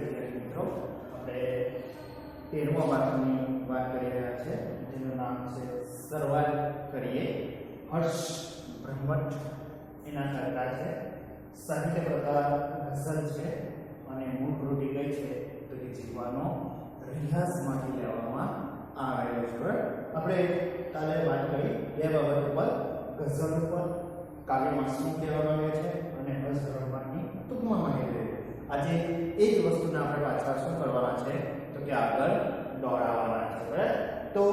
વિદ્યાર્થી મિત્રો, આપણે તેરમા પાઠની વાત કરી રહ્યા છે. જેનું નામ છે શરૂઆત કરીએ. હર્ષ બ્રહ્મટ એના કરતા છે. સાહિત્ય પ્રકાર ગઝલ છે અને મૂળ કૃતિ કઈ છે તો કે જીવવાનો રિયાઝમાંથી લેવામાં આવેલો છે. આપણે કાલે વાત કરી બે બાબત ઉપર. ગઝલ ઉપર કાવ્યમાં શું કહેવામાં આવે છે અને હર્ષ બ્રહ્મટની ટૂંકમાં માહિતી આજે એ જ વસ્તુને આપણે પાછા શું કરવાના છે? તો કે આગળ દોડાવવાના છે, બરાબર? તો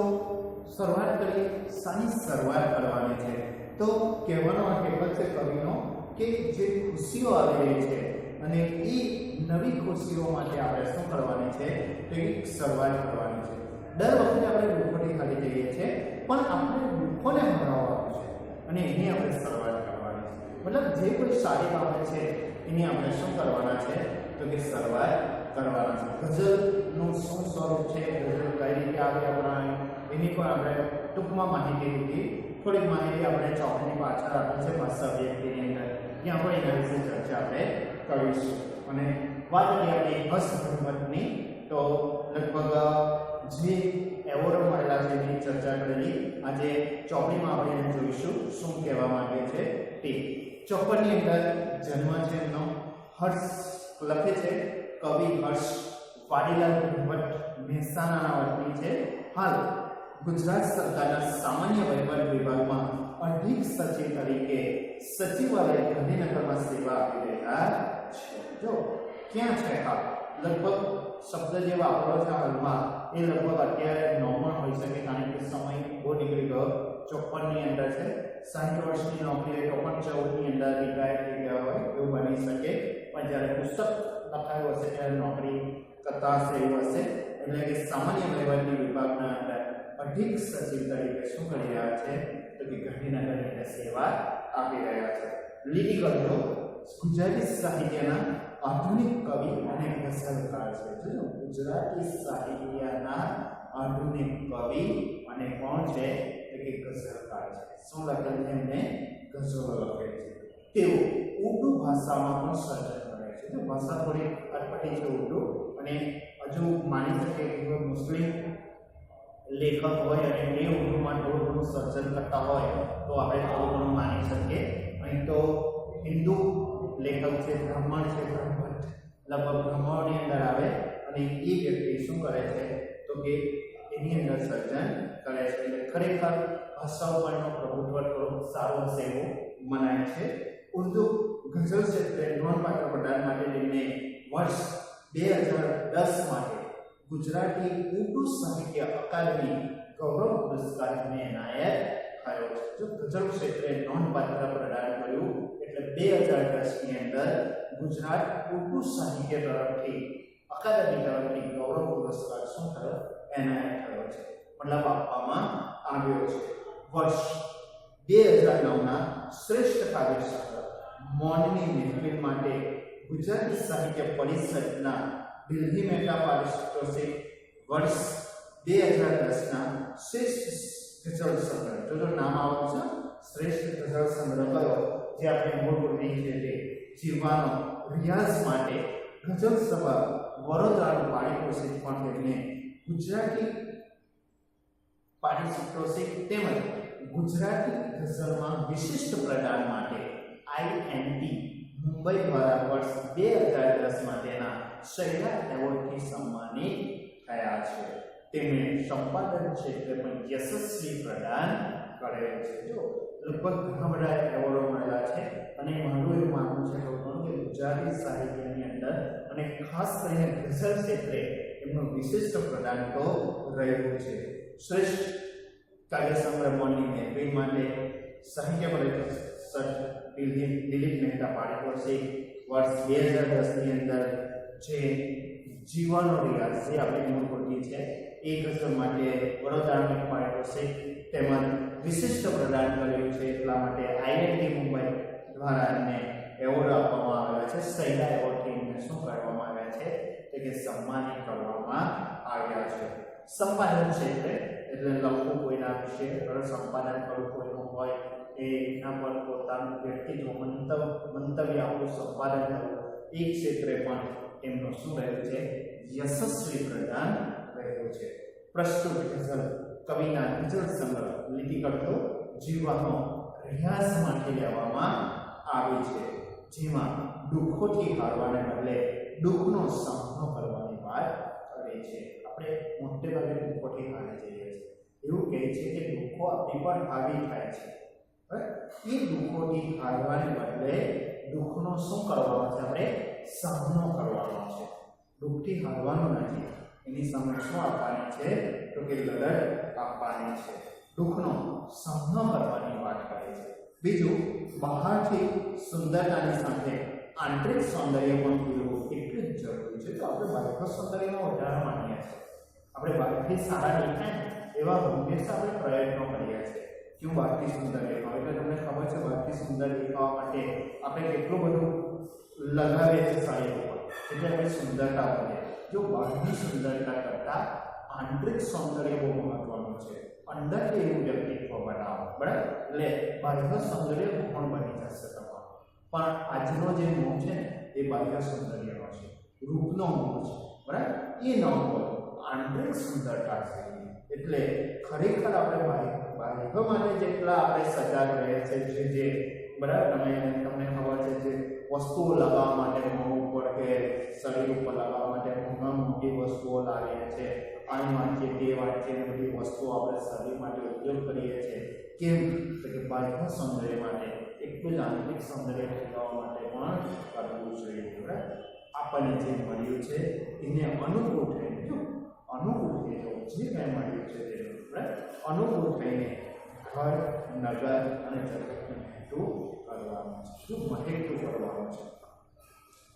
શરૂઆત કરીએ શાની શરૂઆત કરવાની છે. તો કહેવાનો આ કહેવત છે કવિનો કે જે ખુશીઓ આવી રહી છે અને એ નવી ખુશીઓ માટે આપણે શું કરવાની છે? તો એક શરૂઆત કરવાની છે. દર વખતે આપણે દુઃખોથી ખાલી જઈએ છીએ, પણ આપણે દુઃખોને હરાવવાનું છે. અને એની આપણે શરૂઆત કરવાની છે. મતલબ જે કોઈ સારી બાબત છે એની આપણે શું કરવાના છે? તો કે શરૂઆત કરવાના છે. ગઝલનું શું સ્વરૂપ છે? ગઝલ કઈ રીતે આવે આપણા? એની પણ આપણે ટૂંકમાં માહિતી લીધી. થોડીક માહિતી આપણે ચોકની પાછળ આપી છે ભાષા વ્યક્તિની અંદર. ત્યાં પણ એના વિશે ચર્ચા આપણે કરીશું. અને વાત કરીએ આપણે હસ બ્રહ્મતની તો લગભગ જે એવોર્ડ મળેલા છે એની ચર્ચા કરેલી. આજે ચોપડીમાં આપણે જોઈશું. શું કહેવા માંગે છે તે. ચોપડની અંદર જન્મ છે એમનો. હર્ષ લખે છે, કવિ હર્ષ વાડીલાલ ભટ્ટ મહેસાણાના વતની છે. હાલ ગુજરાત સરકારના સામાન્ય વહીવટ વિભાગમાં અધિક સચિવ તરીકે સચિવાલય ગાંધીનગરમાં સેવા આપી રહ્યા છે. જો, ક્યાં છે હાલ લગભગ શબ્દ જે વાપરો છે હાલમાં, એ લગભગ અત્યારે નોર્મલ હોઈ શકે, કારણ કે સમય બહુ નીકળી ગયો. ચોપનની અંદર છે. સાઠ વર્ષની નોકરી તો પણ ચૌદની અંદર રિટાયર થઈ ગયા હોય એવું બની શકે. પણ જ્યારે પુસ્તક લખાયું હશે, ત્યારે નોકરી કરતા હશે એવું હશે. એટલે કે સામાન્ય વહીવટની વિભાગના અંદર અધિક સચિવ તરીકે શું કરી રહ્યા છે? તો કે ગાંધીનગરની સેવા આપી રહ્યા છે. લીટી જો ગુજરાતી સાહિત્યના આધુનિક કવિ અને ગઝલકાર છે. જોજો ગુજરાતી સાહિત્યના આધુનિક કવિ અને કોણ છે? તો કે ગઝલકાર છે. શું લખેલ છે એમને? ગઝલો લખેલ છે. તેઓ ઉર્દુ ભાષામાં પણ સર્જન કરે છે. જો ભાષા થોડી અટપટી છે ઉર્દુ, અને હજુ માની શકે કે મુસ્લિમ લેખક હોય અને એ ઉર્દુમાં થોડું સર્જન કરતા હોય, તો આપણે થોડું ઘણું માની શકીએ. અહીં તો હિન્દુ લેખક છે, બ્રાહ્મણ છે, બ્રાહ્મણ લગભગ બ્રહ્મણની અંદર આવે અને એ વ્યક્તિ શું કરે છે? તો કે એની અંદર સર્જન કરે છે. એટલે ખરેખર ભાષા ઉપરનો પ્રભુત્વ થોડો સારો હશે એવું મનાય છે. ઉર્દુ, ગઝલ ક્ષેત્રે નોંધપાત્ર પ્રદાન માટે તેમને વર્ષ બે હજાર દસ માટે ગુજરાતી ઉર્દુ સાહિત્ય અકાદમી ગૌરવ પુરસ્કાર એમને એનાયત થયો જો ગઝલ ક્ષેત્રે નોંધપાત્ર પ્રદાન કર્યું, એટલે બે હજાર દસની અંદર ગુજરાત ઉર્દુ સાહિત્ય તરફથી, અકાદમી તરફથી ગૌરવ પુરસ્કાર શું થયો? એનાયત થયો છે. મતલબ આપવામાં આવ્યો છે. વર્ષ બે હજાર નવના શ્રેષ્ઠ કાવ્યશાસ્ત્ર મૌનની મહેફિલ માટે ગુજરાતી સાહિત્ય પરિષદના દિલ્હી મહેતા પારિતોષિક વર્ષ બે હજાર દસના શ્રેષ્ઠ ગઝલ સંગ્રહ. જોજો નામ આવશે શ્રેષ્ઠ ગઝલ સંગ્રહ કયો જે આપણે મૂળભૂત છે તે જીવવાનો રિયાઝ માટે ગઝલ સભા વડોદરાનું પારિતોષિક પણ તેમને ગુજરાતી પારિતોષિક તેમજ ગુજરાતી ગઝલમાં વિશિષ્ટ પ્રદાન માટે આઈએનટી મુંબઈ દ્વારા વર્ષ બે હજાર દસમાં તેના શૈલા એવોર્ડથી સન્માનિત થયા છે. તેમણે સંપાદન ક્ષેત્રે પણ યશસ્વી પ્રદાન કરેલ છે. જો લગભગ ઘણા બધા એવોર્ડો મળેલા છે અને મારું એવું માનવું છે કે ગુજરાતી સાહિત્યની અંદર અને ખાસ કરીને ગઝલ ક્ષેત્રે એમનું વિશિષ્ટ પ્રદાન રહ્યું છે. શ્રેષ્ઠ કાવ્ય સંગ્રહ મોની મહેફિલ માટે સાહિત્ય પરિષદ દિલીપ મહેતા છે. વર્ષ બે હજાર દસની અંદર જે જીવવાનો રિયાઝ જે આપણી મૂળભૂતિ છે એ કસર માટે વડોદરાનું છે. તેમજ વિશિષ્ટ પ્રદાન કર્યું છે. એટલા માટે આઈઆઈટી મુંબઈ દ્વારા એમને એવોર્ડ આપવામાં આવ્યા છે. સૈલા એવોર્ડથી એમને શું કરવામાં આવ્યા છે? તો કે સન્માનિત કરવામાં આવ્યા છે. સંપાદન ક્ષેત્રે એટલે લખવું કોઈના વિશે સંપાદન કરવું કોઈનું હોય એના પર પોતાનું વ્યક્તિત્વ, મંતવ્ય મંતવ્ય આપણું સંપાદન કરવું, એ ક્ષેત્રે પણ એમનું શું રહ્યું છે? યશસ્વી પ્રદાન રહ્યું છે. પ્રસ્તુત ગઝલ, કવિના ગઝલ સંગ્રહ લીટી કરતો જીવવાનો રિયાઝમાંથી લેવામાં આવી છે. જેમાં દુઃખોથી હારવાને બદલે દુઃખનો સામનો કરવાની વાત કરે છે. આપણે મોટે ભાગે દુઃખોથી હારી જઈએ છીએ. એવું કહે છે કે દુઃખો આપણી પર હાવી થાય છે? એ દુઃખોથી હારવાને બદલે દુઃખનો શું કરવાનો છે? આપણે સામનો કરવાનો છે. દુઃખથી હારવાનું નથી. એની સામે શું આપવાની છે? તો કે લડત આપવાની છે. દુઃખનો સામનો કરવાની વાત કરે છે. બીજું, બહારથી સુંદરતાની સાથે આંતરિક સૌંદર્ય પણ પીવું જરૂરી છે. તો આપણે બાળકો સૌંદર્યમાં વધારે માનીએ છીએ. આપણે બાળકથી સારા દેખાય એવા હંમેશા આપણે પ્રયત્નો કરીએ છીએ. કેવું બાળકી સુંદર દેખાવ? એટલે તમને ખબર છે બાળકી સુંદર દેખાવા માટે આપણે કેટલું બધું લગાવીએ છીએ શરીર એટલે આપણે સુંદરતા બને જો બહારની સુંદરતા કરતાં આંતરિક સૌંદર્ય બહુ મહત્વનું છે. અંદરથી એવું વ્યક્તિત્વ બનાવો બરાબર? એટલે બાહ્ય સૌંદર્ય ગુણ બની જશે તમારું? પણ આજનો જે મોહ છે એ બાહ્ય સૌંદર્યનો છે. રૂપનો મોહ છે બરાબર એ ન હોય. આંતરિક સુંદરતા છે. એટલે ખરેખર આપણે બાહ્ય માટે જેટલા આપણે સજાગ રહે છે, જે જે, બરાબર? તમે તમને ખબર છે જે વસ્તુઓ લગાવવા માટે મોં ઉપર કે શરીર ઉપર લગાવવા માટે મોંઘા મોટી વસ્તુઓ લાવીએ છે. પાણી વાંચીએ તે વાંચીએ બધી વસ્તુઓ આપણે શરીર માટે ઉપયોગ કરીએ છીએ કેમ? તો કે બાહ્ય સૌંદર્ય માટે એટલું જ આંતરિક સૌંદર્ય ફેલાવવા માટે પણ કરવું જોઈએ બરાબર આપણને જે મળ્યું છે, એને અનુકૂળ થઈને, જો, અનુકૂળ થઈને જે કંઈ મળ્યું છે તે આપણે અનુકૂળ થઈને ઘર, નગર અને જગતને મહેતું કરવાનું છે. શું મહેતું કરવાનું છે?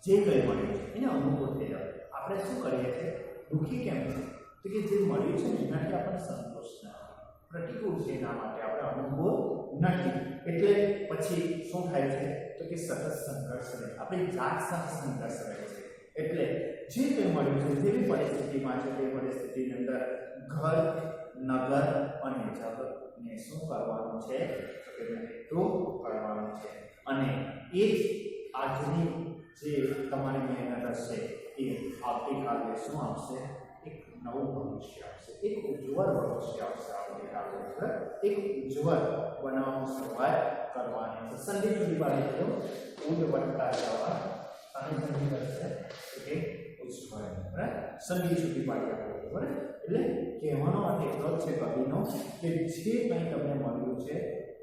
જે કંઈ મળ્યું છે, એને અનુકૂળ થઈ આપણે શું કરીએ છીએ? દુઃખી કેમ છે? તો કે જે મળ્યું છે ને, એનાથી આપણને સંતોષ નથી પ્રતિકૂળ છે એના માટે આપણે અનુભવ નથી. એટલે પછી શું થાય છે? તો કે સતત સંઘર્ષ રહે. આપણી જાત સાથે સંઘર્ષ રહે છે. એટલે જે કંઈ મળ્યું છે જેવી પરિસ્થિતિમાં છે, તે પરિસ્થિતિની અંદર ઘર, નગર અને જગતને શું કરવાનું છે? તો કે તો કરવાનું છે. અને એ જ આજની જે તમારી મહેનત હશે એ આવતીકાલે શું આવશે એક નવું ભવિષ્ય આવશે એક ઉજ્જવળ ભવિષ્ય આવશે આવતીકાલે? એક ઉજ્જવળ બનાવવાની શરૂઆત કરવાની છે. સંદીપ સુધી પાડી દો ઉજ જવા અને સંધિ કરશે કે ઉજ્જવળ બરાબર સંધિ સુધી પાડી આપો બરાબર એટલે કહેવાનો એટલો જ છે કવિનો કે જે કંઈ તમને મળ્યું છે,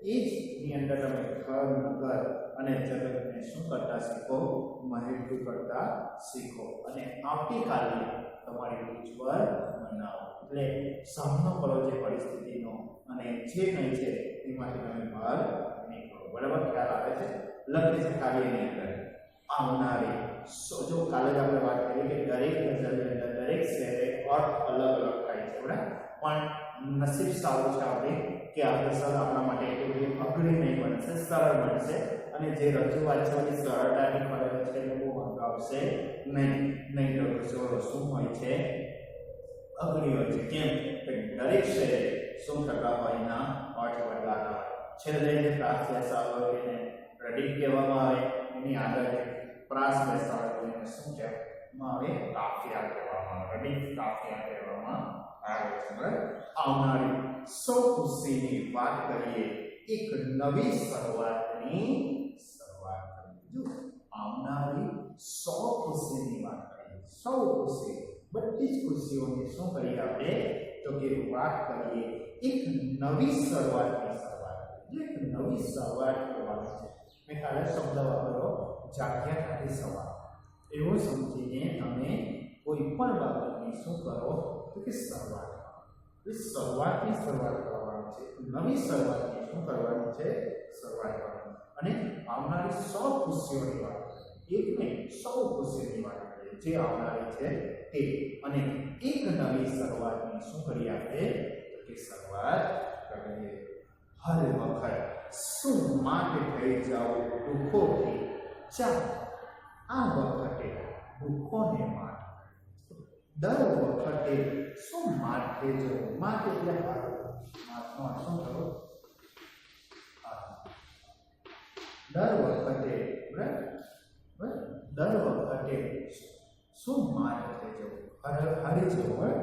એ જ ની અંદર તમે ઘર નગર અને જગતને શું કરતા શીખો મહેતું કરતા શીખો અને આવતીકાલે તમારી ઉજ્જવળ બનાવો એટલે સામનો કરો જે પરિસ્થિતિનો અને જે કંઈ છે એમાંથી તમે બહાર નીકળો. બરાબર? ખ્યાલ આવે છે? લખે છે કાર્યની અંદર. આવનારી. સો- જો કાલે જ આપણે વાત કરી કે દરેક ગઝલની અંદર દરેક શેરે અર્થ અલગ અલગ થાય છે, બરાબર? પણ નસીબ સારું છે આપણે કે આ ગઝલ આપણા માટે એટલી બધી અઘરી નહીં બનશે, સરળ બનશે અને જે રજૂઆત છે એની સરળતાથી કરેલ છે એ બહુ હંગાવશે નહીં. નહીં તો ગઝલો શું હોય છે? અઘરી હોય છે. કેમ? કે દરેક શેરે શું થતા હોય એના અર્થ બદલાતા હોય છેલ્લે જે પ્રાસ હોય એને પ્રદીપ કહેવામાં આવે, એની આગળ પ્રાસ બેસાડો હોય એને શું કહેવામાં આવે કાફિયા કહેવામાં આવે પ્રદીપ કાફિયા કહેવામાં આવે છે બરાબર આવનારી સૌ ખુશીની વાત કરીએ એક નવી શરૂઆતની શરૂઆત કરીએ જો આવનારી સૌ ખુશીની વાત કરીએ સૌ ખુશી બધી જ ખુશીઓની શું કરીએ આપણે તો કે વાત કરીએ એક નવી શરૂઆતની શરૂઆત કરીએ. એક નવી શરૂઆત કરવાની છે મેં કાલે શબ્દ વાપર્યો જાગ્યા ખાતે સવાર. એવું સમજીને તમે કોઈ પણ બાબતની શું કરો તો કે શરૂઆત. એટલે શરૂઆતની શરૂઆત કરવાની છે. નવી શરૂઆતની શું કરવાની છે? શરૂઆત કરવાની. અને આવનારી સૌ ખુશીઓની વાત એક નહીં, સૌ ખુશીઓની વાત જે આવનારી છે તે. અને એક નવી શરૂઆતની શું કરી આપણે? તો કે શરૂઆત કરીએ. હર વખત શું માટે થઈ જાઓ, દુઃખોથી ચાલ, આ વખતે ભૂખોને માટ દર વખતે શું માટે જવું માટે એટલે અર્થ શું થયો દર વખતે, બરાબર? દર વખતે શું થઈ જવું હર, હરી જવું હોય.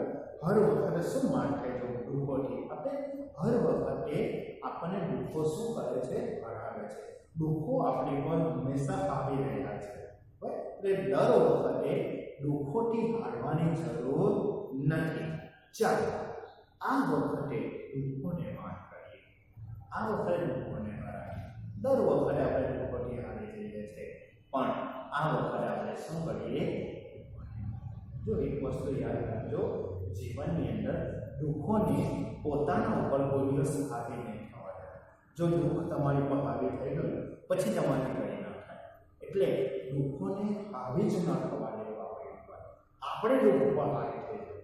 હર વખતે શું માર થઈ જવું દુઃખોથી આપણે હર વખતે આપણને દુઃખો શું કરે છે? હરાવે છે. દુઃખો આપણી પર હંમેશા આવી રહ્યા છે. એટલે દર વખતે દુઃખોથી હારવાની જરૂર નથી. ચાલો, આ વખતે દુઃખોને માર કરીએ. આ વખતે દુઃખોને હરાવીએ. દર વખતે આપણે દુઃખોથી હારી જઈએ છીએ. પણ આ વખતે આપણે શું કરીએ? જો એક વસ્તુ યાદ રાખજો, જીવનની અંદર દુઃખોને પોતાના ઉપર થવા દે જો દુઃખ તમારી પર હાવી થઈ ગયું, પછી તમારી કંઈ ના થાય. એટલે દુઃખોને હાવી જ ન થવા દેવા ઉપર આપણે દુઃખ ઉપર હાવી થઈ ગયું,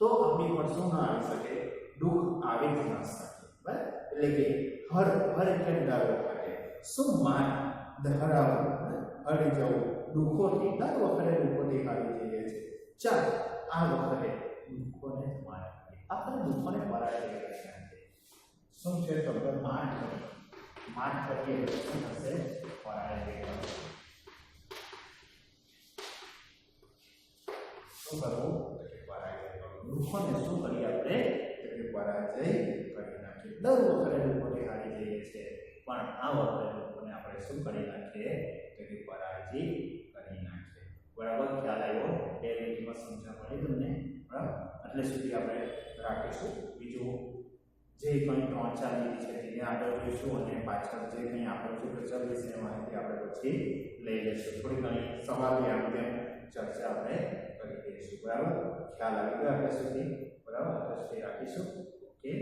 તો આપણી પર શું ના આવી શકે? દુઃખ આવી જ ન શકે. બરાબર? એટલે કે હર હર એટલે દર માટે શું માન ધરાવવું? હરી જવું. દુઃખોથી દર વખતે દુઃખોથી હાવી જઈએ છીએ. ચાલ, આ વખતે દુઃખોને જ માન આપણે દુઃખોને પરાજય કરી નાખીએ શું છે શબ્દ માન કરીએ માન કરીએ એટલે શું થશે પરાજય કરવો. શું કરવું તો કે પરાજય કરવું દુઃખોને શું કરીએ આપણે તો કે પરાજય કરી નાખીએ દર વખતે દુઃખોથી હારી જઈએ છીએ પણ આ વખતે દુઃખોને આપણે શું કરી નાખીએ તો કે પરાજય કરી નાખીએ બરાબર ખ્યાલ આવ્યો એ રીતમાં સમજણ પડી તમને બરાબર એટલે સુધી આપણે રાખીશું બીજું જે કંઈ ત્રણ ચાર લીધી છે તેને આગળ જોઈશું અને પાછળ જે કંઈ આપણે લિટરેચર વિશે માહિતી આપણે પછી લઈ લઈશું. થોડી ઘણી સવાલ આમ તેમ ચર્ચા આપણે કરી દઈશું બરાબર? ખ્યાલ આવી ગયો આપણે સુધી. બરાબર? અત્યાર રાખીશું. ઓકે